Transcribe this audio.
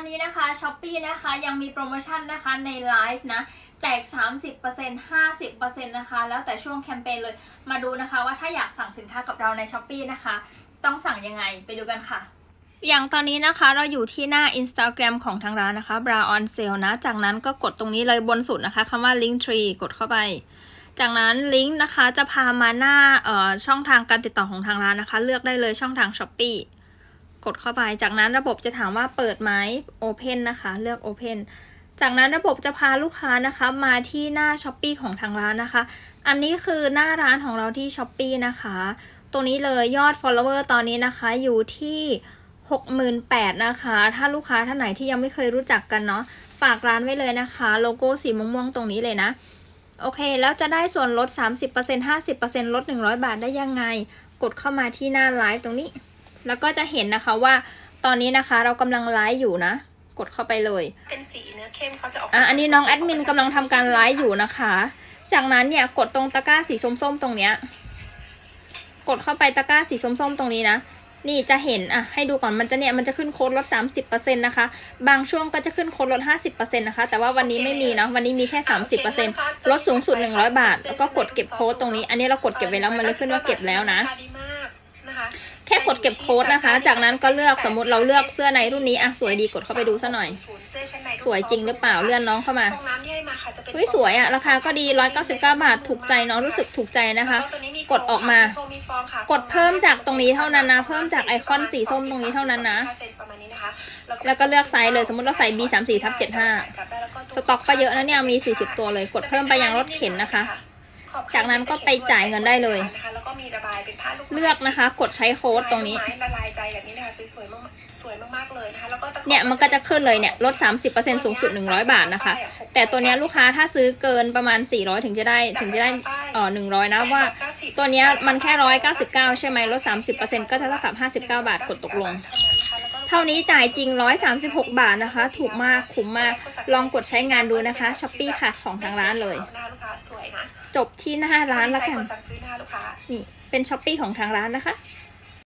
อนนี้นะคะ s h อ p e e นะคะยังมีโปรโมชั่นนะคะในไลฟ์นะแจก 30% 50%นะคะ แล้วแต่ช่วงแคมเปญเลยมาดูนะคะว่าถ้าอยากสั่งสินค้ากับเราใน s h อ p e e นะคะ ต้องสั่งยังไงไปดูกันค่ะอย่างตอนนี้นะคะเราอยู่ที่หน้า Instagram ของทางร้านนะคะ Bra on Sale นะ จากนั้นก็กดตรงนี้เลยบนสุดนะคะคำว่า Link Tree กดเข้าไป จากนั้นลิงก์นะคะจะพามาหน้าเอ่อช่องทางการติดต่อของทางร้านนะคะ เลือกได้เลยช่องทาง s h อ p e e กดเข้าไป จากนั้นระบบจะถามว่าเปิดไหม Open นะคะ เลือก Open จากนั้นระบบจะพาลูกค้านะคะมาที่หน้า s h อ p e e ของทางร้านนะคะ อันนี้คือหน้าร้านของเราที่ s h อ p e e นะคะ ตรงนี้เลยยอด follower ตอนนี้นะคะอยู่ที่68,000นะคะ ถ้าลูกค้าท่านไหนที่ยังไม่เคยรู้จักกันเนาะ ฝากร้านไว้เลยนะคะ โลโก้สีม่วงๆตรงนี้เลยนะ โอเค แล้วจะได้ส่วนลด 30% 50%ลด 100 บาทได้ยังไง กดเข้ามาที่หน้าไลฟ์ตรงนี้ แล้วก็จะเห็นนะคะว่าตอนนี้นะคะเรากำลังไลฟ์อยู่นะ กดเข้าไปเลย เป็นสีเนื้อเข้มเขาจะออกอะอันนี้น้องแอดมินกำลังทำการไลฟ์อยู่นะคะ จากนั้นเนี่ยกดตรงตะกร้าสีส้มๆตรงเนี้ยกดเข้าไปตะกร้าสีส้มๆตรงนี้นะนี่จะเห็นอะให้ดูก่อนมันจะเนี่ยมันจะขึ้นโค้ดลด 30%นะคะ บางช่วงก็จะขึ้นโค้ดลด 50%นะคะ แต่ว่าวันนี้ไม่มีเนาะวันนี้มีแค่ 30%ลดสูงสุด 100 บาท แล้วก็กดเก็บโค้ดตรงนี้ อันนี้เรากดเก็บไว้แล้วมันเลยขึ้นว่าเก็บแล้วนะ แค่กดเก็บโค้ดนะคะ จากนั้นก็เลือกสมมติเราเลือกเสื้อในรุ่นนี้อะสวยดีกดเข้าไปดูซะหน่อย สวยจริงหรือเปล่าเลื่อนน้องเข้ามาฟองน้ำที่ให้มาค่ะจะเป็นเฮ้ยสวยอะราคาก็ดี 199 บาทถูกใจน้องรู้สึกถูกใจนะคะ กดออกมา กดเพิ่มจากตรงนี้เท่านั้นนะ เพิ่มจากไอคอนสีส้มตรงนี้เท่านั้นนะ แล้วก็เลือกไซส์เลยสมมติเราใส่ B34 ทับ75สต็อกก็เยอะนะเนี่ยมี 40 ตัวเลย กดเพิ่มไปยังรถเข็นนะคะ จากนั้นก็ไปจ่ายเงินได้เลย นะคะแล้วก็มีระบายเป็นผ้าลูกไม้เลือกนะคะ กดใช้โค้ดตรงนี้ลายละลายใจแบบนี้นะคะสวยๆมากๆสวยมากๆเลยนะคะแล้วก็ตะขอเนี่ยมันก็จะขึ้นเลยเนี่ยลด 30%สูงสุด 100 บาทนะคะ แต่ตัวเนี้ยลูกค้าถ้าซื้อเกินประมาณ 400 ถึงจะได้ถึงจะได้เอ่อ100 นะว่า ตัวเนี้ยมันแค่ 199 ใช่ไหมลด 30%ก็จะเท่ากับ 59 บาทกดตกลง เท่านี้จ่ายจริง 136 บาทนะคะ ถูกมากคุ้มมาก ลองกดใช้งานดูนะคะช้อปปี้ค่ะของทางร้านเลย หน้าลูกค้าสวยนะจบที่หน้าร้านแล้วกันใช้กดสั่งซื้อหน้าลูกค้า นี่เป็นช้อปปี้ของทางร้านนะคะใ